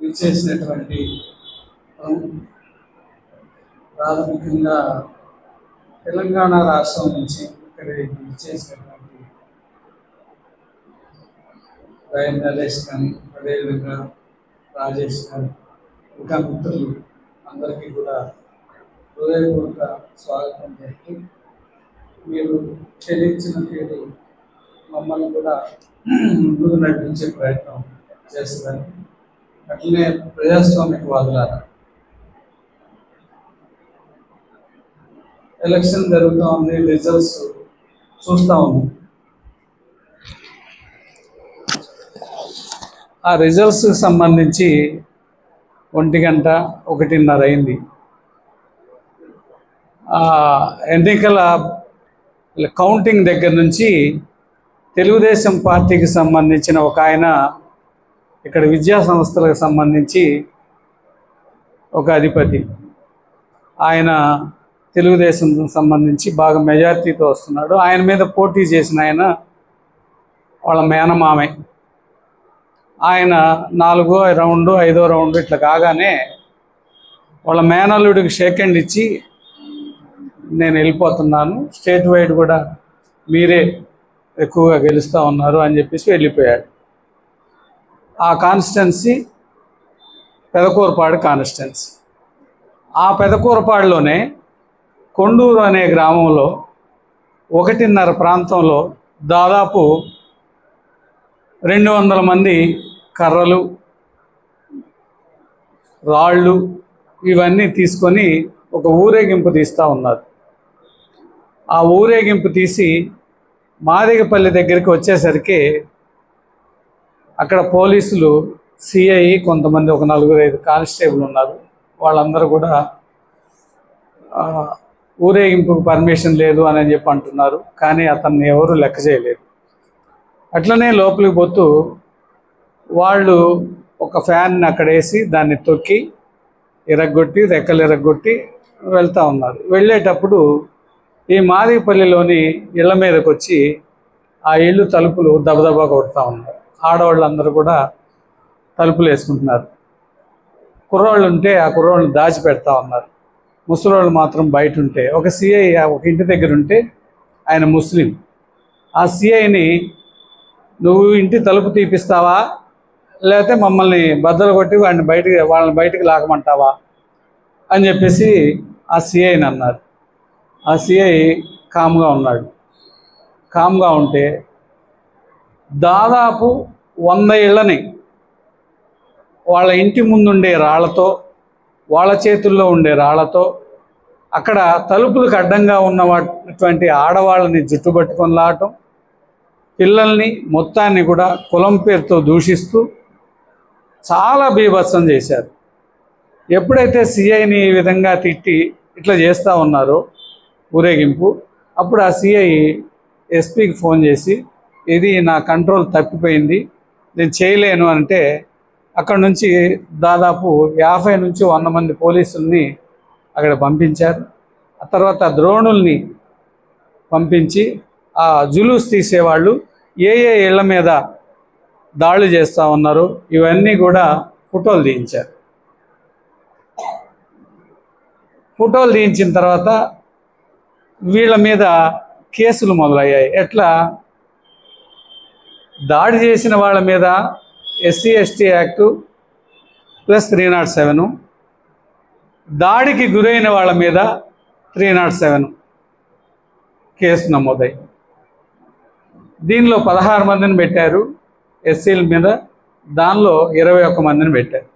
విచ్చేసినటువంటి ప్రాథమికంగా తెలంగాణ రాష్ట్రం నుంచి ఇక్కడ విచ్చేసినటువంటి రయన్ నరేష్ కానీ అదేవిధంగా రాజేష్ కానీ ఇంకా మిత్రులు అందరికీ కూడా హృదయపూర్వక స్వాగతం చేస్తూ మీరు చెల్లించిన పేరు మమ్మల్ని కూడా ముందుకు నడిపించే ప్రయత్నం చేస్తారు అట్లనే ప్రజాస్వామిక వాదులారా. ఎలక్షన్ జరుగుతూ ఉంది రిజల్ట్స్ చూస్తూ ఉంది ఆ రిజల్ట్స్ సంబంధించి ఒంటి గంట ఒకటిన్నర అయింది. ఎన్నికల కౌంటింగ్ దగ్గర నుంచి తెలుగుదేశం పార్టీకి సంబంధించిన ఒక ఆయన ఇక్కడ విద్యా సంస్థలకు సంబంధించి ఒక అధిపతి. ఆయన తెలుగుదేశం సంబంధించి బాగా మెజార్టీతో వస్తున్నాడు. ఆయన మీద పోటీ చేసిన ఆయన వాళ్ళ మేనమామే. ఆయన నాలుగో రౌండ్ ఐదో రౌండ్ ఇట్లా కాగానే వాళ్ళ మేనల్లుడికి షేక్ హ్యాండ్ ఇచ్చి నేను వెళ్ళిపోతున్నాను. స్టేట్ వైడ్ కూడా మీరే ఎక్కువగా గెలుస్తూ ఉన్నారు అని చెప్పేసి వెళ్ళిపోయాడు. ఆ కాన్స్టిట్యున్సీ పెదకూరపాడు కాన్స్టిట్యున్సీ. ఆ పెదకూరపాడులోనే కొండూరు అనే గ్రామంలో ఒకటిన్నర ప్రాంతంలో దాదాపు రెండు వందల మంది కర్రలు రాళ్ళు ఇవన్నీ తీసుకొని ఒక ఊరేగింపు తీస్తూ ఉన్నారు. ఆ ఊరేగింపు తీసి మాదిగపల్లి దగ్గరికి వచ్చేసరికి అక్కడ పోలీసులు సిఐ కొంతమంది ఒక నలుగురు ఐదు కానిస్టేబుల్ ఉన్నారు. వాళ్ళందరూ కూడా ఊరేగింపుకు పర్మిషన్ లేదు అని చెప్పి అంటున్నారు. కానీ అతన్ని ఎవరు లెక్క చేయలేదు. అట్లనే లోపలికి పోతూ వాళ్ళు ఒక ఫ్యాన్ని అక్కడ వేసి దాన్ని తొక్కి ఇరగొట్టి రెక్కలు ఇరగొట్టి వెళ్తూ ఉన్నారు. వెళ్ళేటప్పుడు ఈ మాదిపల్లిలోని ఇళ్ళ మీదకి వచ్చి ఆ ఇళ్ళు తలుపులు దబదబా కొడుతూ ఉన్నారు. ఆడవాళ్ళందరూ కూడా తలుపులు వేసుకుంటున్నారు. కుర్రోళ్ళు ఉంటే ఆ కుర్రోళ్ళని దాచిపెడతా ఉన్నారు. ముసలోళ్ళు మాత్రం బయట ఉంటే ఒక సిఐ ఒక ఇంటి దగ్గర ఉంటే ఆయన ముస్లిం. ఆ సిఐని నువ్వు ఇంటి తలుపు తీపిస్తావా? లేకపోతే మమ్మల్ని బద్దలు కొట్టి వాడిని బయటికి వాళ్ళని బయటికి లాగమంటావా? అని చెప్పేసి ఆ సిఐని అన్నారు. ఆ సిఐ కామ్గా ఉన్నాడు. కామ్గా ఉంటే దాదాపు వంద ఇళ్ళని వాళ్ళ ఇంటి ముందుండే రాళ్ళతో వాళ్ళ చేతుల్లో ఉండే రాళ్ళతో అక్కడ తలుపులకు అడ్డంగా ఉన్నటువంటి ఆడవాళ్ళని జుట్టు పట్టుకొని లాటం పిల్లల్ని మొత్తాన్ని కూడా కులం పేరుతో దూషిస్తూ చాలా బీభత్సం చేశారు. ఎప్పుడైతే సిఐని ఈ విధంగా తిట్టి ఇట్లా చేస్తూ ఉన్నారో ఊరేగింపు అప్పుడు ఆ సిఐ ఎస్పీకి ఫోన్ చేసి ఇది నా కంట్రోల్ తప్పిపోయింది. నేను చేయలేను అంటే అక్కడ నుంచి దాదాపు యాభై నుంచి వంద మంది పోలీసుల్ని అక్కడ పంపించారు. ఆ తర్వాత ద్రోణుల్ని పంపించి ఆ జులూస్ తీసేవాళ్ళు ఏ ఏ ఇళ్ళ మీద దాడులు చేస్తూ ఉన్నారు ఇవన్నీ కూడా ఫోటోలు తీయించారు. ఫోటోలు తీయించిన తర్వాత వీళ్ళ మీద కేసులు మొదలయ్యాయి. ఎట్లా? దాడి చేసిన వాళ్ళ మీద SC ST act plus three not seven. దాడికి గురైన వాళ్ళ మీద త్రీ నాట్ సెవెన్ కేసు నమోదై. దీనిలో పదహారు మందిని పెట్టారు. ఎస్సీల మీద దానిలో ఇరవై ఒక్క మందిని పెట్టారు.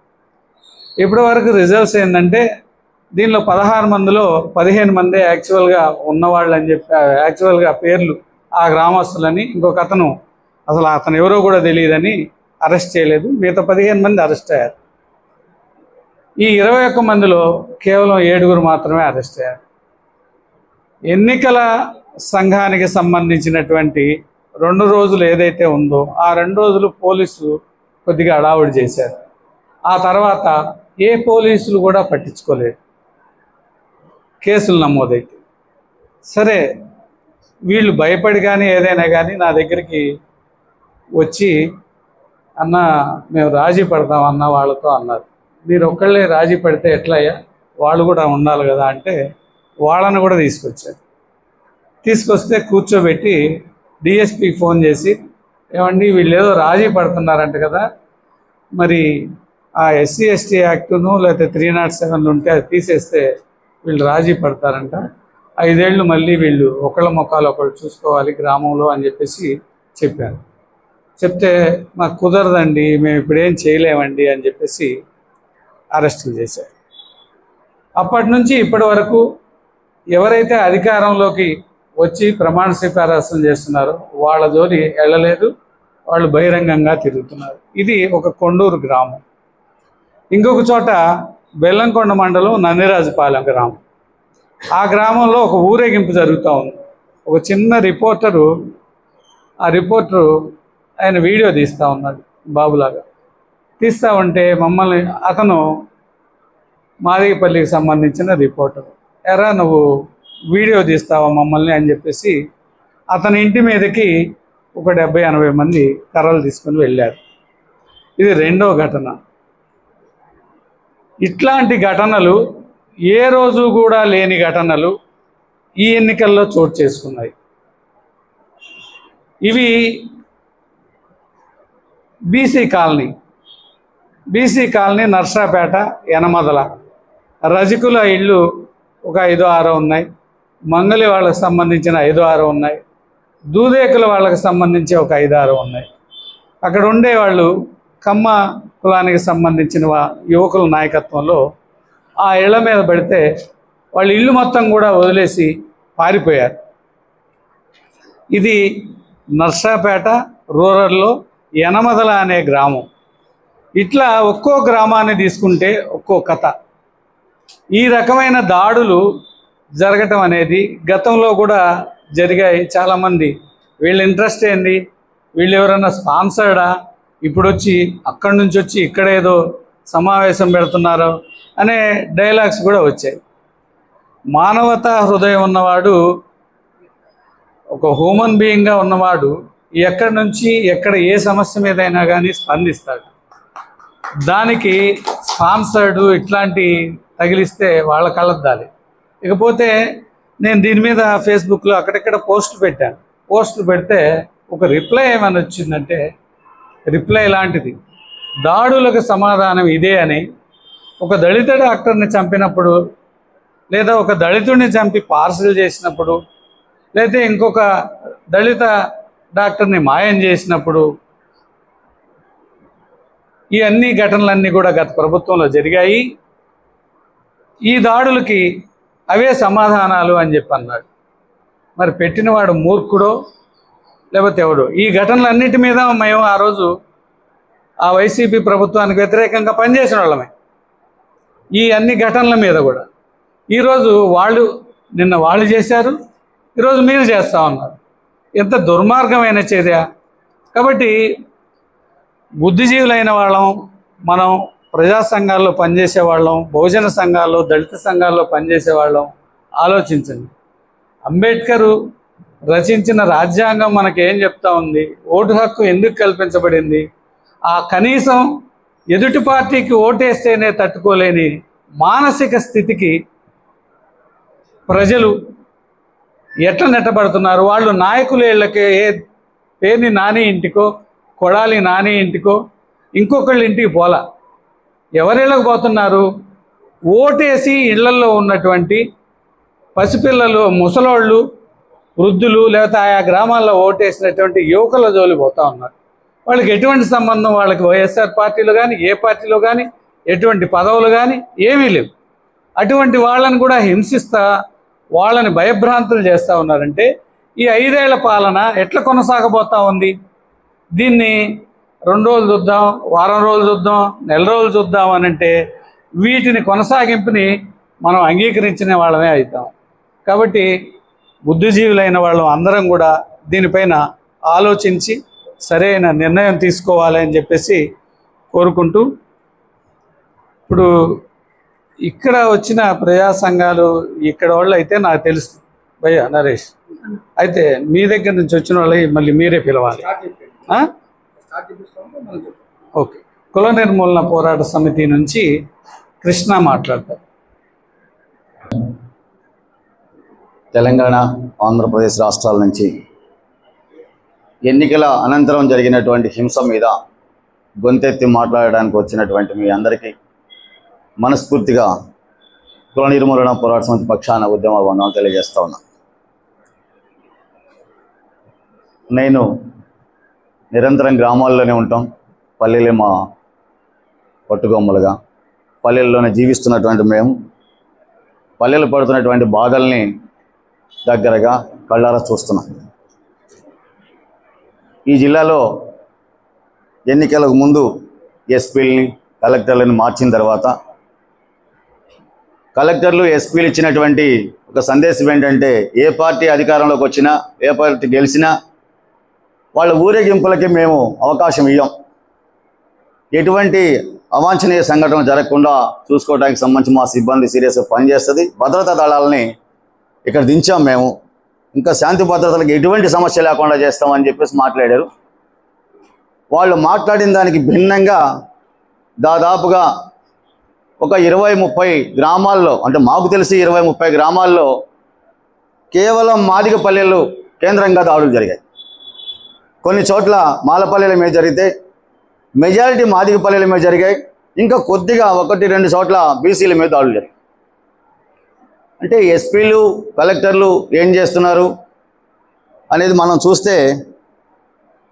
ఇప్పటి వరకు రిజల్ట్స్ ఏంటంటే దీనిలో పదహారు మందిలో పదిహేను మంది యాక్చువల్గా ఉన్నవాళ్ళు అని చెప్పి యాక్చువల్గా పేర్లు ఆ గ్రామస్తులని ఇంకొక అతను అసలు అతను ఎవరో కూడా తెలియదని అరెస్ట్ చేయలేదు. మిగతా పదిహేను మంది అరెస్ట్ అయ్యారు. ఈ ఇరవై ఒక్క మందిలో కేవలం ఏడుగురు మాత్రమే అరెస్ట్ అయ్యారు. ఎన్నికల సంఘానికి సంబంధించినటువంటి రెండు రోజులు ఏదైతే ఉందో ఆ రెండు రోజులు పోలీసు కొద్దిగా అడావుడి చేశారు. ఆ తర్వాత ఏ పోలీసులు కూడా పట్టించుకోలేదు. కేసులు నమోదైతే. సరే వీళ్ళు భయపడి కానీ ఏదైనా కానీ నా దగ్గరికి వచ్చి అన్న మేము రాజీ పడతాం అన్న వాళ్ళతో అన్నారు. మీరు ఒక్కళ్ళే రాజీ పడితే ఎట్లయ్యా? వాళ్ళు కూడా ఉండాలి కదా అంటే వాళ్ళని కూడా తీసుకొచ్చారు. తీసుకొస్తే కూర్చోబెట్టి డిఎస్పికి ఫోన్ చేసి ఏమండి వీళ్ళు ఏదో రాజీ పడుతున్నారంట కదా మరి ఆ ఎస్సీ ఎస్టీ యాక్టును లేకపోతే త్రీ నాట్ సెవెన్లు ఉంటే అది తీసేస్తే వీళ్ళు రాజీ పడతారంట. ఐదేళ్ళు మళ్ళీ వీళ్ళు ఒకళ్ళ ముఖాలు ఒకళ్ళు చూసుకోవాలి గ్రామంలో అని చెప్పేసి చెప్పారు. చెప్తే మాకు కుదరదండి మేము ఇప్పుడు ఏం చేయలేమండి అని చెప్పేసి అరెస్టులు చేశారు. అప్పటి నుంచి ఇప్పటి వరకు ఎవరైతే అధికారంలోకి వచ్చి ప్రమాణ స్వీకారాసం చేస్తున్నారో వాళ్ళ జోలి వెళ్ళలేదు వాళ్ళు బహిరంగంగా తిరుగుతున్నారు. ఇది ఒక కొండూరు గ్రామం. ఇంకొక చోట బెల్లంకొండ మండలం నందిరాజుపాలెం గ్రామం. ఆ గ్రామంలో ఒక ఊరేగింపు జరుగుతూ ఉంది. ఒక చిన్న రిపోర్టరు ఆ రిపోర్టరు ఆయన వీడియో తీస్తూ ఉన్నాడు బాబులాగా. తీస్తూ ఉంటే మమ్మల్ని అతను మాదిగపల్లికి సంబంధించిన రిపోర్టర్. ఎరా నువ్వు వీడియో తీస్తావా మమ్మల్ని అని చెప్పేసి అతని ఇంటి మీదకి ఒక డెబ్బై ఎనభై మంది కర్రలు తీసుకొని వెళ్ళారు. ఇది రెండో ఘటన. ఇట్లాంటి ఘటనలు ఏ రోజు కూడా లేని ఘటనలు ఈ ఎన్నికల్లో చోటు చేసుకున్నాయి. ఇవి BC colony. BC colony Narsapeta Yanamadala. రజకుల ఇళ్ళు ఒక ఐదో ఆరో ఉన్నాయి. మంగళి వాళ్ళకి సంబంధించిన ఐదో ఆరో ఉన్నాయి. దూదేకుల వాళ్ళకి సంబంధించి ఒక ఐదు ఆరు ఉన్నాయి. అక్కడ ఉండేవాళ్ళు కమ్మ కులానికి సంబంధించిన యువకుల నాయకత్వంలో ఆ ఇళ్ళ మీద పడితే వాళ్ళ ఇల్లు మొత్తం కూడా వదిలేసి పారిపోయారు. ఇది నర్సాపేట రూరల్లో యనమదల అనే గ్రామం. ఇట్లా ఒక్కో గ్రామాన్ని తీసుకుంటే ఒక్కో కథ. ఈ రకమైన దాడులు జరగటం అనేది గతంలో కూడా జరిగాయి చాలామంది. వీళ్ళ ఇంట్రెస్ట్ ఏంది? వీళ్ళు ఎవరైనా స్పాన్సర్డా? ఇప్పుడు వచ్చి అక్కడి నుంచి వచ్చి ఇక్కడ ఏదో సమావేశం పెడుతున్నారు అనే డైలాగ్స్ కూడా వచ్చాయి. మానవతా హృదయం ఉన్నవాడు ఒక హ్యూమన్ బీయింగ్గా ఉన్నవాడు ఎక్కడి నుంచి ఎక్కడ ఏ సమస్య మీదైనా కానీ స్పందిస్తాడు. దానికి స్పాన్సర్డ్ ఇట్లాంటి తగిలిస్తే వాళ్ళ కలద్దాలి ఇకపోతే నేను దీని మీద ఫేస్బుక్లో అక్కడక్కడ పోస్టులు పెట్టాను. పోస్టులు పెడితే ఒక రిప్లై ఏమైనా వచ్చిందంటే రిప్లై లాంటిది. దాడులకు సమాధానం ఇదే అని ఒక దళిత డాక్టర్ని చంపినప్పుడు లేదా ఒక దళితుడిని చంపి పార్సల్ చేసినప్పుడు లేదా ఇంకొక దళిత డాక్టర్ని మాయం చేసినప్పుడు ఈ అన్ని ఘటనలన్నీ కూడా గత ప్రభుత్వంలో జరిగాయి. ఈ దాడులకి అవే సమాధానాలు అని చెప్పి అన్నాడు. మరి పెట్టినవాడు మూర్ఖుడో లేకపోతే ఎవడో? ఈ ఘటనలన్నిటి మీద మేము ఆ రోజు ఆ వైసీపీ ప్రభుత్వానికి వ్యతిరేకంగా పనిచేసిన వాళ్ళమే. ఈ అన్ని ఘటనల మీద కూడా. ఈరోజు వాళ్ళు నిన్న వాళ్ళు చేశారు ఈరోజు మీరు చేస్తా ఉన్నారు. ఎంత దుర్మార్గమైన చర్య. కాబట్టి బుద్ధిజీవులైన వాళ్ళం మనం ప్రజా సంఘాల్లో పనిచేసే వాళ్ళం బహుజన సంఘాల్లో దళిత సంఘాల్లో పనిచేసే వాళ్ళం ఆలోచించండి. అంబేద్కరు రచించిన రాజ్యాంగం మనకి ఏం చెప్తా ఉంది? ఓటు హక్కు ఎందుకు కల్పించబడింది? ఆ కనీసం ఎదుటి పార్టీకి ఓటేస్తేనే తట్టుకోలేని మానసిక స్థితికి ప్రజలు ఎట్లా నెట్టబడుతున్నారు? వాళ్ళు నాయకులు ఏ పేరుని నాని ఇంటికో కొడాలి నాని ఇంటికో ఇంకొకళ్ళ ఇంటికి పోలా. ఎవరిళ్ళకి పోతున్నారు? ఓటేసి ఇళ్ళల్లో ఉన్నటువంటి పసిపిల్లలు ముసలోళ్ళు వృద్ధులు లేకపోతే ఆయా గ్రామాల్లో ఓటేసినటువంటి యువకుల జోలి పోతా ఉన్నారు. వాళ్ళకి ఎటువంటి సంబంధం? వాళ్ళకి వైఎస్ఆర్ పార్టీలో కానీ ఏ పార్టీలో కానీ ఎటువంటి పదవులు కానీ ఏమీ లేవు. అటువంటి వాళ్ళని కూడా హింసిస్తా వాళ్ళని భయభ్రాంతులు చేస్తూ ఉన్నారంటే ఈ ఐదేళ్ళ పాలన ఎట్లా కొనసాగబోతా ఉంది? దీన్ని రెండు రోజులు చూద్దాం వారం రోజులు చూద్దాం నెల రోజులు చూద్దాం అని అంటే వీటిని కొనసాగింపుని మనం అంగీకరించిన వాళ్ళమే అవుతాం. కాబట్టి బుద్ధిజీవులైన వాళ్ళం అందరం కూడా దీనిపైన ఆలోచించి సరైన నిర్ణయం తీసుకోవాలి అని చెప్పేసి కోరుకుంటూ ఇప్పుడు ఇక్కడ వచ్చిన ప్రజా సంఘాలు ఇక్కడ వాళ్ళు అయితే నాకు తెలుసు. భయ్య నరేష్ అయితే మీ దగ్గర నుంచి వచ్చిన వాళ్ళకి మళ్ళీ మీరే పిలవాలి. ఆ? ఓకే. కుల నిర్మూలన పోరాట సమితి నుంచి కృష్ణ మాట్లాడతారు. తెలంగాణ ఆంధ్రప్రదేశ్ రాష్ట్రాల నుంచి ఎన్నికల అనంతరం జరిగినటువంటి హింస మీద గొంతెత్తి మాట్లాడడానికి వచ్చినటువంటి మీ అందరికీ మనస్ఫూర్తిగా కుల నిర్మూలన పోరాట సమితి పక్షాన ఉద్యమ వందనాలు తెలియజేస్తా ఉన్నా. నేను నిరంతరం గ్రామాల్లోనే ఉంటాం. పల్లెలే మా పట్టుకొమ్మలుగా పల్లెల్లోనే జీవిస్తున్నటువంటి మేము. పల్లెలు పడుతున్నటువంటి బాధల్ని దగ్గరగా కళ్ళారా చూస్తున్నాం. ఈ జిల్లాలో ఎన్నికలకు ముందు ఎస్పీలని కలెక్టర్లను మార్చిన తర్వాత కలెక్టర్లు ఎస్పీలు ఇచ్చినటువంటి ఒక సందేశం ఏంటంటే ఏ పార్టీ అధికారంలోకి వచ్చినా ఏ పార్టీ గెలిచినా వాళ్ళ ఊరేగింపులకి మేము అవకాశం ఇవ్వం ఎటువంటి అవాంఛనీయ సంఘటనలు జరగకుండా చూసుకోవడానికి సంబంధించి మా సిబ్బంది సీరియస్గా పనిచేస్తుంది. భద్రతా దళాలని ఇక్కడ దించాం మేము. ఇంకా శాంతి భద్రతలకు ఎటువంటి సమస్య లేకుండా చేస్తామని చెప్పేసి మాట్లాడారు. వాళ్ళు మాట్లాడిన దానికి భిన్నంగా దాదాపుగా ఒక ఇరవై ముప్పై గ్రామాల్లో అంటే మాకు తెలిసి ఇరవై ముప్పై గ్రామాల్లో కేవలం మాదిక పల్లెలు కేంద్రంగా దాడులు జరిగాయి. కొన్ని చోట్ల మాలపల్లెల మీద జరిగితే మెజారిటీ మాదిగ పల్లెల మీద జరిగాయి. ఇంకా కొద్దిగా ఒకటి రెండు చోట్ల బీసీల మీద దాడులు జరిగాయి. అంటే ఎస్పీలు కలెక్టర్లు ఏం చేస్తున్నారు అనేది మనం చూస్తే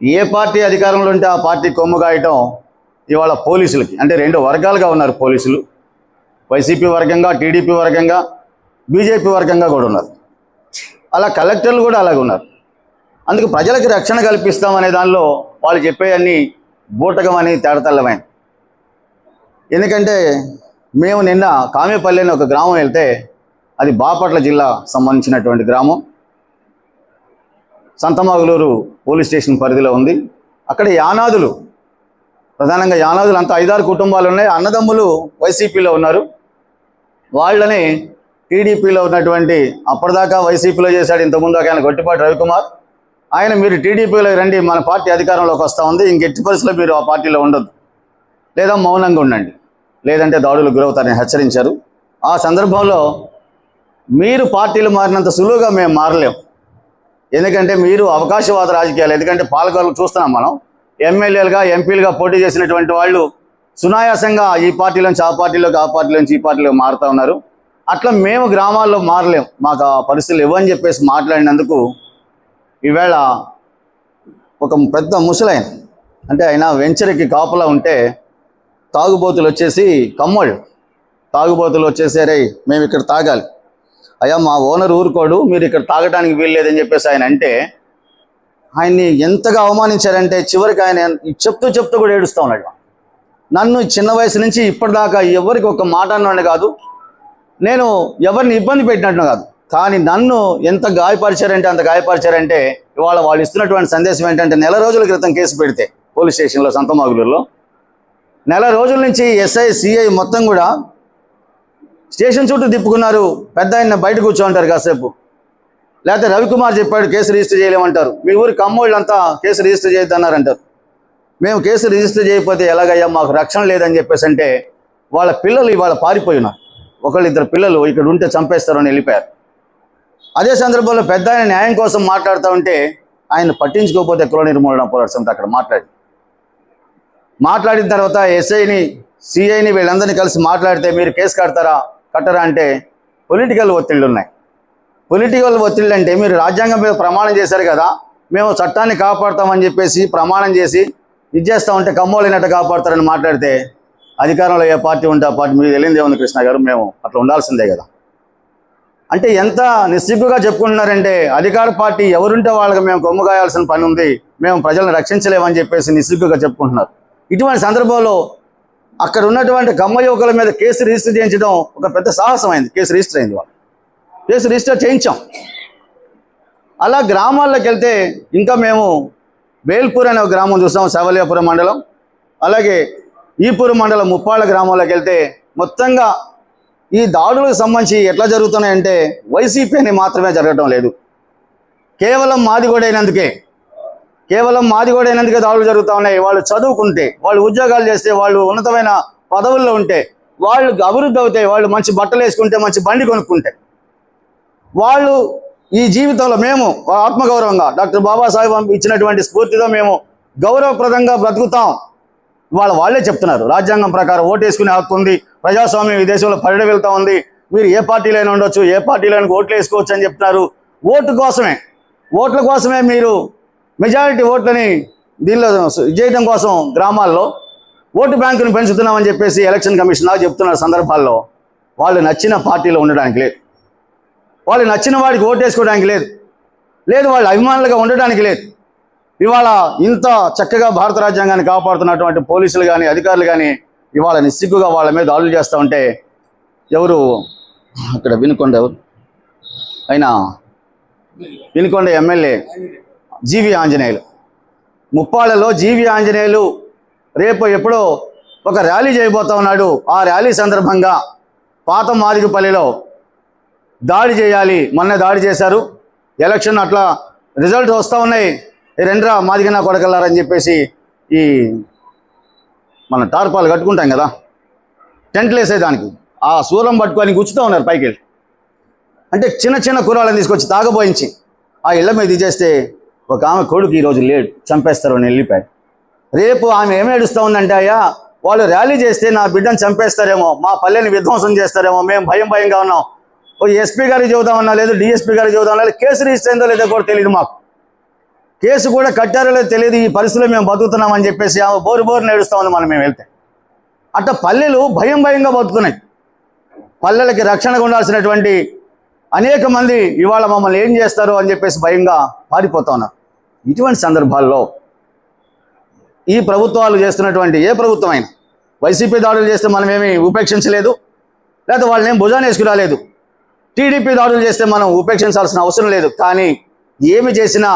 ఏ పార్టీ అధికారంలో ఉంటే ఆ పార్టీ కొమ్ము కాయటం ఇవాళ పోలీసులకి అంటే రెండు వర్గాలుగా ఉన్నారు పోలీసులు. వైసీపీ వర్గంగా టీడీపీ వర్గంగా బీజేపీ వర్గంగా కూడా ఉన్నారు. అలా కలెక్టర్లు కూడా అలాగే ఉన్నారు. అందుకు ప్రజలకు రక్షణ కల్పిస్తామనే దానిలో వాళ్ళు చెప్పేవన్నీ బూటకం అని తేడతల్లమైంది. ఎందుకంటే మేము నిన్న కామేపల్లి అని ఒక గ్రామం వెళ్తే అది బాపట్ల జిల్లా సంబంధించినటువంటి గ్రామం. సంతమాగులూరు పోలీస్ స్టేషన్ పరిధిలో ఉంది. అక్కడ యానాదులు ప్రధానంగా యానాదులు అంతా ఐదారు కుటుంబాలు ఉన్నాయి. అన్నదమ్ములు వైసీపీలో ఉన్నారు. వాళ్ళని టీడీపీలో ఉన్నటువంటి అప్పటిదాకా వైసీపీలో చేశాడు ఇంతకుముందు ఆయన గొట్టిపాటి రవికుమార్. ఆయన మీరు టీడీపీలో రండి మన పార్టీ అధికారంలోకి వస్తూ ఉంది ఇంకెట్టి పరిస్థితుల్లో మీరు ఆ పార్టీలో ఉండొద్దు. లేదా మౌనంగా ఉండండి. లేదంటే దాడులకు గురవుతారని హెచ్చరించారు. ఆ సందర్భంలో మీరు పార్టీలు మారినంత సులువుగా మేము మారలేం. ఎందుకంటే మీరు అవకాశవాద రాజకీయాలు ఎందుకంటే పాలకులు చూస్తున్నాం మనం. ఎమ్మెల్యేలుగా ఎంపీలుగా పోటీ చేసినటువంటి వాళ్ళు సునాయాసంగా ఈ పార్టీలోంచి ఆ పార్టీలోకి ఆ పార్టీలోంచి ఈ పార్టీలోకి మారుతూ ఉన్నారు. అట్లా మేము గ్రామాల్లో మారలేం. మాకు ఆ పరిస్థితులు ఇవ్వని చెప్పేసి మాట్లాడినందుకు ఈవేళ ఒక పెద్ద ముసలైన అంటే ఆయన వెంచర్కి కాపలా ఉంటే తాగుబోతులు వచ్చేసి కమ్మోళ్ళు. తాగుబోతులు వచ్చేసారే మేము ఇక్కడ తాగాలి. అయ్యా మా ఓనర్ ఊరుకోడు మీరు ఇక్కడ తాగడానికి వీల్లేదని చెప్పేసి ఆయన అంటే ఆయన్ని ఎంతగా అవమానించారంటే చివరికి ఆయన చెప్తూ చెప్తూ కూడా ఏడుస్తూ ఉన్నాడు. నన్ను చిన్న వయసు నుంచి ఇప్పటిదాకా ఎవరికి ఒక మాట అన్నాడు కాదు. నేను ఎవరిని ఇబ్బంది పెట్టినట్టు కాదు. కానీ నన్ను ఎంత గాయపరిచారంటే అంత గాయపరిచారంటే ఇవాళ వాళ్ళు ఇస్తున్నటువంటి సందేశం ఏంటంటే నెల రోజుల క్రితం కేసు పెడితే పోలీస్ స్టేషన్లో సంతమాగులూరులో. నెల రోజుల నుంచి ఎస్ఐ సిఐ మొత్తం కూడా స్టేషన్ చుట్టూ తిప్పుకున్నారు. పెద్ద ఆయన బయట కూర్చోంటారు కాసేపు. లేకపోతే రవికుమార్ చెప్పాడు కేసు రిజిస్టర్ చేయలేమంటారు. మీ ఊరి కమ్మోళ్ళంతా కేసు రిజిస్టర్ చేయొద్దన్నారంటారు. మేము కేసు రిజిస్టర్ చేయకపోతే ఎలాగయ్యా మాకు రక్షణ లేదని చెప్పేసి అంటే వాళ్ళ పిల్లలు ఇవాళ పారిపోయినారు ఒకళ్ళు ఇద్దరు పిల్లలు ఇక్కడ ఉంటే చంపేస్తారని వెళ్ళిపోయారు. అదే సందర్భంలో పెద్ద ఆయన న్యాయం కోసం మాట్లాడుతూ ఉంటే ఆయన పట్టించుకోకపోతే కుల నిర్మూలన పోరాట సమితి అక్కడ మాట్లాడి మాట్లాడిన తర్వాత ఎస్ఐని సిఐని వీళ్ళందరినీ కలిసి మాట్లాడితే మీరు కేసు కడతారా కట్టరా అంటే పొలిటికల్ ఒత్తిళ్ళు ఉన్నాయి. పొలిటికల్ ఒత్తిళ్ళు అంటే మీరు రాజ్యాంగం మీద ప్రమాణం చేశారు కదా మేము చట్టాన్ని కాపాడతామని చెప్పేసి ప్రమాణం చేసి ఇది చేస్తా ఉంటే కమ్మోళ్ళైనట్టు కాపాడుతారని మాట్లాడితే అధికారంలో ఏ పార్టీ ఉంటే ఆ పార్టీ మీకు తెలియదు ఏముంది కృష్ణ గారు? మేము అట్లా ఉండాల్సిందే కదా. అంటే ఎంత నిస్సిగ్గుగా చెప్పుకుంటున్నారంటే అధికార పార్టీ ఎవరుంటే వాళ్ళకి మేము కొమ్ము కాయాల్సిన పని ఉంది మేము ప్రజలను రక్షించలేమని చెప్పేసి నిస్సిగ్గుగా చెప్పుకుంటున్నారు. ఇటువంటి సందర్భంలో అక్కడ ఉన్నటువంటి కమ్మ యువకుల మీద కేసు రిజిస్టర్ చేయించడం ఒక పెద్ద సాహసమైంది. కేసు రిజిస్టర్ అయింది వాళ్ళు. కేసు రిజిస్టర్ చేయించాం. అలా గ్రామాల్లోకి వెళ్తే ఇంకా మేము వేల్పూర్ అనే ఒక గ్రామం చూస్తాం శవలియాపురం మండలం. అలాగే ఈపూరు మండలం ముప్పాళ్ళ గ్రామంలోకి వెళ్తే మొత్తంగా ఈ దాడులకు సంబంధించి ఎట్లా జరుగుతున్నాయంటే వైసీపీ అని మాత్రమే జరగటం లేదు. కేవలం మాది కూడా అయినందుకే కేవలం మాది కూడా అయినందుకే దాడులు జరుగుతూ ఉన్నాయి. వాళ్ళు చదువుకుంటే వాళ్ళు ఉద్యోగాలు చేస్తే వాళ్ళు ఉన్నతమైన పదవుల్లో ఉంటే వాళ్ళు అభివృద్ధి అవుతాయి వాళ్ళు మంచి బట్టలు వేసుకుంటే మంచి బండి కొనుక్కుంటే వాళ్ళు ఈ జీవితంలో మేము ఆత్మగౌరవంగా డాక్టర్ బాబాసాహెబ్ ఇచ్చినటువంటి స్ఫూర్తితో మేము గౌరవప్రదంగా బ్రతుకుతాం. వాళ్ళ వాళ్ళే చెప్తున్నారు. రాజ్యాంగం ప్రకారం ఓటు హక్కు ఉంది. ప్రజాస్వామ్యం ఈ దేశంలో పరిడ వెళ్తా ఉంది. మీరు ఏ పార్టీలైనా ఉండొచ్చు ఏ పార్టీలైనా ఓట్లు వేసుకోవచ్చు అని చెప్తున్నారు. ఓటు కోసమే. ఓట్ల కోసమే మీరు మెజారిటీ ఓట్లని దీనిలో చేయడం కోసం గ్రామాల్లో ఓటు బ్యాంకును పెంచుతున్నామని చెప్పేసి ఎలక్షన్ కమిషన్ లాగా చెప్తున్న సందర్భాల్లో వాళ్ళు నచ్చిన పార్టీలో ఉండడానికి లేదు. వాళ్ళు నచ్చిన వాడికి ఓటేసుకోవడానికి లేదు. లేదు వాళ్ళు అభిమానులుగా ఉండడానికి లేదు. ఇవాళ ఇంత చక్కగా భారత రాజ్యాంగాన్ని కాపాడుతున్నటువంటి పోలీసులు కానీ అధికారులు కానీ ఇవాళ నిస్సిగ్గుగా వాళ్ళ మీద దాడులు చేస్తూ ఉంటే ఎవరు? అక్కడ వినుకొండ ఎవరు? అయినా Vinukonda MLA G V Anjaneyulu. ముప్పాళ్ళలో జీవి ఆంజనేయులు రేపు ఎప్పుడో ఒక ర్యాలీ చేయబోతా ఉన్నాడు. ఆ ర్యాలీ సందర్భంగా పాత మాదిగపల్లిలో దాడి చేయాలి. మొన్న దాడి చేశారు. ఎలక్షన్ అట్లా రిజల్ట్ వస్తూ ఉన్నాయి. రెండ్రా మాదిగన కొడకల్లారని చెప్పేసి ఈ మన టార్పాలు కట్టుకుంటాం కదా. టెంట్లు వేసేదానికి ఆ సూరం పట్టుకొని గుచ్చుతూ ఉన్నారు పైకి వెళ్ళి అంటే చిన్న చిన్న కూరగాయలను తీసుకొచ్చి తాగబోయించి ఆ ఇళ్ళ మీద చేస్తే ఒక ఆమె కొడుకు ఈరోజు లేడు. చంపేస్తారు అని వెళ్ళిపోయాడు. రేపు ఆమె ఏమి ఏడుస్తూ ఉందంటే అయ్యా వాళ్ళు ర్యాలీ చేస్తే నా బిడ్డను చంపేస్తారేమో మా పల్లెని విధ్వంసం చేస్తారేమో మేము భయం భయంగా ఉన్నాం. ఓ ఎస్పీ గారికి చెబుదామన్నా లేదు డిఎస్పీ గారికి చెబుదామన్నా లేదు కేసు రిజిస్టర్ అయిందో లేదో కూడా తెలియదు మాకు. కేసు కూడా కట్టారో లేదో తెలియదు ఈ పరిస్థితిలో మేము బతుకుతున్నామని చెప్పేసి ఆమె బోరు బోరు నేడుస్తా మనం మేము వెళ్తే. అట్ట పల్లెలు భయం భయంగా బతుకుతున్నాయి. పల్లెలకి రక్షణగా ఉండాల్సినటువంటి అనేక మంది ఇవాళ మమ్మల్ని ఏం చేస్తారో అని చెప్పేసి భయంగా పారిపోతా ఉన్నారు. ఇటువంటి సందర్భాల్లో ఈ ప్రభుత్వాలు చేస్తున్నటువంటి ఏ ప్రభుత్వం అయినా వైసీపీ దాడులు చేస్తే మనమేమి ఉపేక్షించలేదు లేకపోతే వాళ్ళని ఏం భుజాన్ని వేసుకురాలేదు. టీడీపీ దాడులు చేస్తే మనం ఉపేక్షించాల్సిన అవసరం లేదు. కానీ ఏమి చేసినా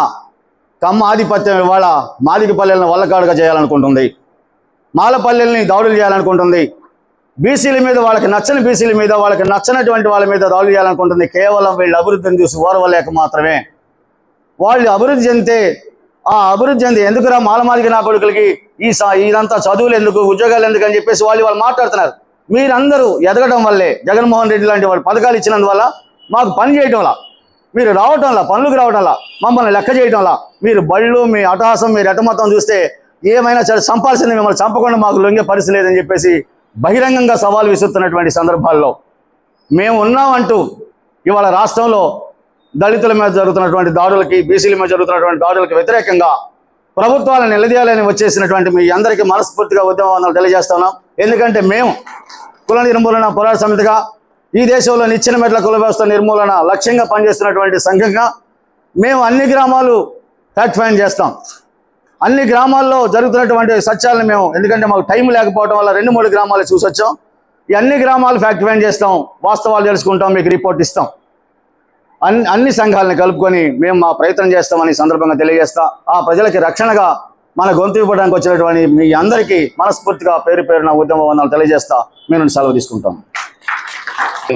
కమ్మ ఆధిపత్యం ఇవాళ మాదికపల్లెలను వల్లకాడుగా చేయాలనుకుంటుంది. మాలపల్లెల్ని దాడులు చేయాలనుకుంటుంది. బీసీల మీద వాళ్ళకి నచ్చని బీసీల మీద వాళ్ళకి నచ్చనటువంటి వాళ్ళ మీద దాడులు చేయాలనుకుంటుంది. కేవలం వీళ్ళు అభివృద్ధిని చూసి ఓర్వలేక మాత్రమే. వాళ్ళు అభివృద్ధి చెందితే ఆ అభివృద్ధి చెంది ఎందుకురా మాలమాదిక నా కొడుకులకి ఈ ఇదంతా చదువులు ఎందుకు ఉద్యోగాలు ఎందుకు అని చెప్పేసి వాళ్ళు వాళ్ళు మాట్లాడుతున్నారు. మీరందరూ ఎదగడం వల్లే జగన్మోహన్ రెడ్డి లాంటి వాళ్ళు పథకాలు ఇచ్చినందువల్ల మాకు పని చేయటంలా మీరు రావటంలా పనులకు రావటంలా మమ్మల్ని లెక్క చేయటంలా మీరు బళ్ళు మీ అటహాసం మీరు ఎటమతం చూస్తే ఏమైనా సరే చంపాల్సింది మిమ్మల్ని చంపకుండా మాకు లొంగే పరిస్థితి లేదని చెప్పేసి బహిరంగంగా సవాల్ విసురుతున్నటువంటి సందర్భాల్లో మేము ఉన్నామంటూ ఇవాళ రాష్ట్రంలో దళితుల మీద జరుగుతున్నటువంటి దాడులకి బీసీల మీద జరుగుతున్నటువంటి దాడులకు వ్యతిరేకంగా ప్రభుత్వాలను నిలదీయాలని వచ్చేసినటువంటి మీ అందరికీ మనస్ఫూర్తిగా ఉద్యమం తెలియజేస్తున్నాం. ఎందుకంటే మేము కుల నిర్మూలన పోరాట సమితిగా ఈ దేశంలో నిచ్చిన మెట్ల కుల వ్యవస్థ నిర్మూలన లక్ష్యంగా పనిచేస్తున్నటువంటి సంఘంగా మేము అన్ని గ్రామాలు ఫ్యాక్ట్ చేస్తాం. అన్ని గ్రామాల్లో జరుగుతున్నటువంటి సత్యాలను మేము ఎందుకంటే మాకు టైం లేకపోవడం వల్ల రెండు మూడు గ్రామాలు చూసి వచ్చాం. ఈ అన్ని గ్రామాలు ఫ్యాక్ట్ చేస్తాం. వాస్తవాలు తెలుసుకుంటాం. మీకు రిపోర్ట్ ఇస్తాం. అన్ని అన్ని సంఘాలను కలుపుకొని మేము మా ప్రయత్నం చేస్తామని సందర్భంగా తెలియజేస్తా. ఆ ప్రజలకి రక్షణగా మన గొంతు ఇవ్వడానికి వచ్చినటువంటి మీ అందరికీ మనస్ఫూర్తిగా పేరు పేరున ఉద్యమ వందలు తెలియజేస్తా. మేము సెలవు తీసుకుంటాం.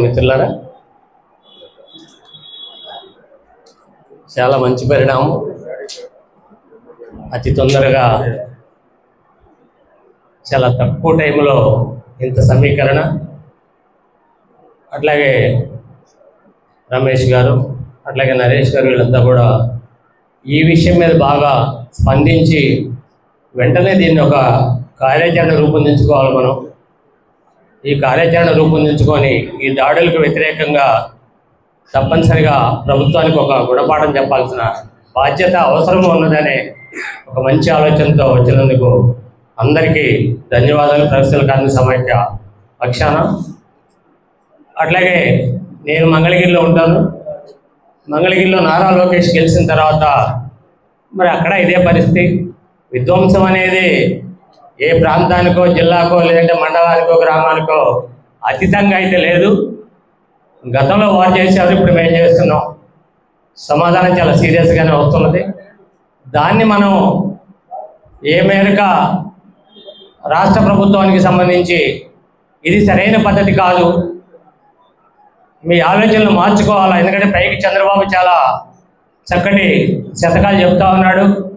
మిత్రులారా చాలా మంచి పరిణామం. అతి తొందరగా చాలా తక్కువ టైంలో ఇంత సమీకరణ. అట్లాగే రమేష్ గారు అట్లాగే నరేష్ గారు వీళ్ళంతా కూడా ఈ విషయం మీద బాగా స్పందించి వెంటనే దీన్ని ఒక కార్యాచరణ రూపొందించుకోవాలి మనం. ఈ కార్యాచరణ రూపొందించుకొని ఈ దాడులకు వ్యతిరేకంగా తప్పనిసరిగా ప్రభుత్వానికి ఒక గుణపాఠం చెప్పాల్సిన బాధ్యత అవసరం ఉన్నదనే ఒక మంచి ఆలోచనతో వచ్చినందుకు అందరికీ ధన్యవాదాలు. ప్రొఫెసర్ కార్మిక సమాఖ్య పక్షాన. అట్లాగే నేను మంగళగిరిలో ఉంటాను. మంగళగిరిలో నారా లోకేష్ గెలిచిన తర్వాత మరి అక్కడ ఇదే పరిస్థితి. విధ్వంసం అనేది ఏ ప్రాంతానికో జిల్లాకో లేదంటే మండలానికో గ్రామానికో అతీతంగా అయితే లేదు. గతంలో వారు చేసేవారు ఇప్పుడు మేము చేస్తున్నాం. సమాధానం చాలా సీరియస్గానే వస్తున్నది. దాన్ని మనం ఏ మేరక రాష్ట్ర ప్రభుత్వానికి సంబంధించి ఇది సరైన పద్ధతి కాదు. మీ ఆలోచనలు మార్చుకోవాలా? ఎందుకంటే పైకి చంద్రబాబు చాలా చక్కటి శతకాలు చెప్తా ఉన్నాడు.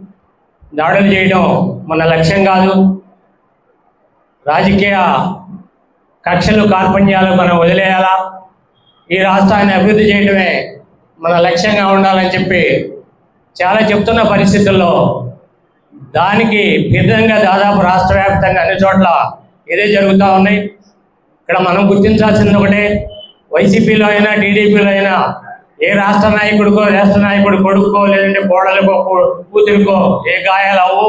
దాడులు చేయడం మన లక్ష్యం కాదు. రాజకీయ కక్షలు కార్పణ్యాలు మనం వదిలేయాలా? ఈ రాష్ట్రాన్ని అభివృద్ధి చేయడమే మన లక్ష్యంగా ఉండాలని చెప్పి చాలా చెప్తున్న పరిస్థితుల్లో దానికి భిన్నంగా దాదాపు రాష్ట్ర వ్యాప్తంగా అన్ని చోట్ల ఇదే జరుగుతూ ఉన్నాయి. ఇక్కడ మనం గుర్తించాల్సింది ఒకటే. వైసీపీలో అయినా టీడీపీలో అయినా ఏ రాష్ట్ర నాయకుడికో రాష్ట్ర నాయకుడు కొడుకో లేదంటే కోడలకో కూ- కూతురికో ఏ గాయాలు అవ్వు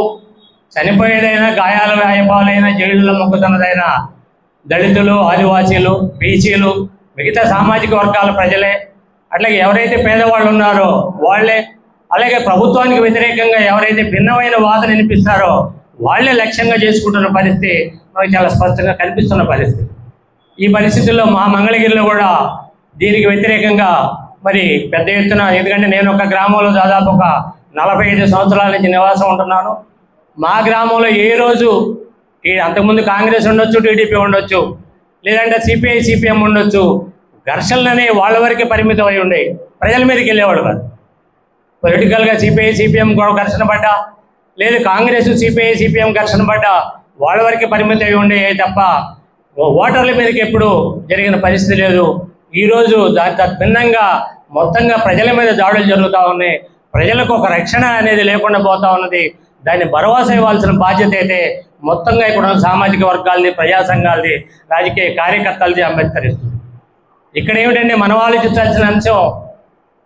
చనిపోయేదైనా గాయాల వ్యాయపాలైనా జైలులో మొక్కుతున్నదైనా దళితులు ఆదివాసీలు బీసీలు మిగతా సామాజిక వర్గాల ప్రజలే. అట్లాగే ఎవరైతే పేదవాళ్ళు ఉన్నారో వాళ్ళే అలాగే ప్రభుత్వానికి వ్యతిరేకంగా ఎవరైతే భిన్నమైన వాదన వినిపిస్తారో వాళ్ళే లక్ష్యంగా చేసుకుంటున్న పరిస్థితి చాలా స్పష్టంగా కనిపిస్తున్న పరిస్థితి. ఈ పరిస్థితుల్లో మా మంగళగిరిలో కూడా దీనికి వ్యతిరేకంగా మరి పెద్ద ఎత్తున ఎందుకంటే నేను ఒక గ్రామంలో దాదాపు ఒక నలభై ఐదు సంవత్సరాల నుంచి నివాసం ఉంటున్నాను. మా గ్రామంలో ఏ రోజు ఈ అంతకుముందు కాంగ్రెస్ ఉండొచ్చు టీడీపీ ఉండొచ్చు లేదంటే సిపిఐ సిపిఎం ఉండొచ్చు ఘర్షణలనే వాళ్ళ వరకే పరిమితం అయి ఉండే. ప్రజల మీదకి వెళ్ళేవాడు కాదు. పొలిటికల్గా సిపిఐ సిపిఎం కూడా ఘర్షణ పడ్డా లేదు కాంగ్రెస్ సిపిఐ సిపిఎం ఘర్షణ పడ్డా వాళ్ళ వరకే పరిమితం అయి ఉండే తప్ప ఓటర్ల మీదకి ఎప్పుడు జరిగిన పరిస్థితి లేదు. ఈరోజు దాని తత్ భిన్నంగా మొత్తంగా ప్రజల మీద దాడులు జరుగుతూ ఉన్నాయి. ప్రజలకు ఒక రక్షణ అనేది లేకుండా పోతా ఉన్నది. దాన్ని భరోసా ఇవ్వాల్సిన బాధ్యత అయితే మొత్తంగా ఇక్కడ ఉన్న సామాజిక వర్గాలది ప్రజా సంఘాలది రాజకీయ కార్యకర్తలది అంబేద్కర్ ఇస్తుంది ఇక్కడ ఏమిటంటే మనం ఆలోచించాల్సిన అంశం?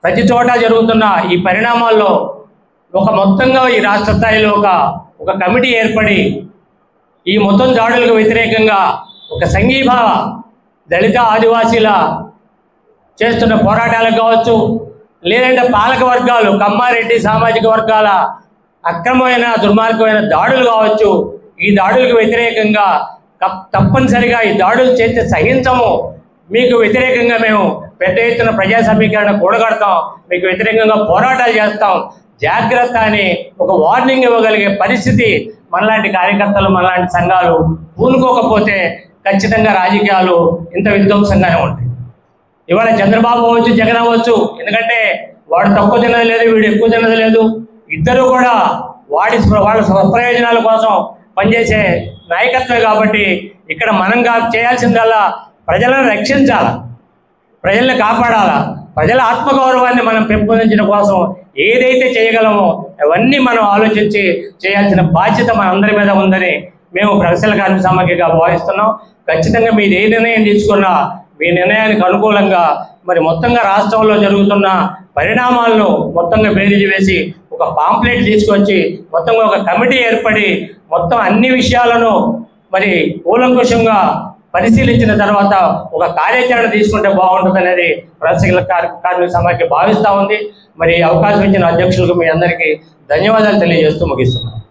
ప్రతి చోట జరుగుతున్న ఈ పరిణామాల్లో ఒక మొత్తంగా ఈ రాష్ట్ర స్థాయిలో ఒక ఒక కమిటీ ఏర్పడి ఈ మొత్తం దాడులకు వ్యతిరేకంగా ఒక సంఘీభావ దళిత ఆదివాసీల చేస్తున్న పోరాటాలకు కావచ్చు లేదంటే పాలక వర్గాలు కమ్మారెడ్డి సామాజిక వర్గాల అక్రమమైన దుర్మార్గమైన దాడులు కావచ్చు ఈ దాడులకు వ్యతిరేకంగా తప్పనిసరిగా ఈ దాడులు చేస్తే సహించము. మీకు వ్యతిరేకంగా మేము పెద్ద ఎత్తున ప్రజా సమీకరణ కూడగడతాం. మీకు వ్యతిరేకంగా పోరాటాలు చేస్తాం. జాగ్రత్త అని ఒక వార్నింగ్ ఇవ్వగలిగే పరిస్థితి మనలాంటి కార్యకర్తలు మనలాంటి సంఘాలు పూనుకోకపోతే ఖచ్చితంగా రాజకీయాలు ఇంత విధ్వంసంగానే ఉంటాయి. ఇవాళ చంద్రబాబు అవ్వచ్చు జగన్ అవ్వచ్చు ఎందుకంటే వాడు తక్కువ తినది లేదు వీడు ఎక్కువ తినది లేదు. ఇద్దరు కూడా వాడి వాళ్ళ స్వప్రయోజనాల కోసం పనిచేసే నాయకత్వం కాబట్టి ఇక్కడ మనం కా చేయాల్సిందల్లా ప్రజలను రక్షించాలి? ప్రజల్ని కాపాడాలా? ప్రజల ఆత్మగౌరవాన్ని మనం పెంపొందించడం కోసం ఏదైతే చేయగలమో అవన్నీ మనం ఆలోచించి చేయాల్సిన బాధ్యత మన అందరి మీద ఉందని మేము ప్రగతిశీల కార్మిక సమాఖ్యగా భావిస్తున్నాం. ఖచ్చితంగా మీరు ఏ నిర్ణయం తీసుకున్నా మీ నిర్ణయానికి అనుకూలంగా మరి మొత్తంగా రాష్ట్రంలో జరుగుతున్న పరిణామాలను మొత్తంగా బేరీజు వేసి ఒక పాంప్లెట్ తీసుకొచ్చి మొత్తంగా ఒక కమిటీ ఏర్పడి మొత్తం అన్ని విషయాలను మరి కూలంకుషంగా పరిశీలించిన తర్వాత ఒక కార్యాచరణ తీసుకుంటే బాగుంటుంది అనేది ప్రదర్శకుల కార్మిక సమాఖ్య భావిస్తూ ఉంది. మరి అవకాశం ఇచ్చిన అధ్యక్షులకు మీ అందరికీ ధన్యవాదాలు తెలియజేస్తూ ముగిస్తున్నాను.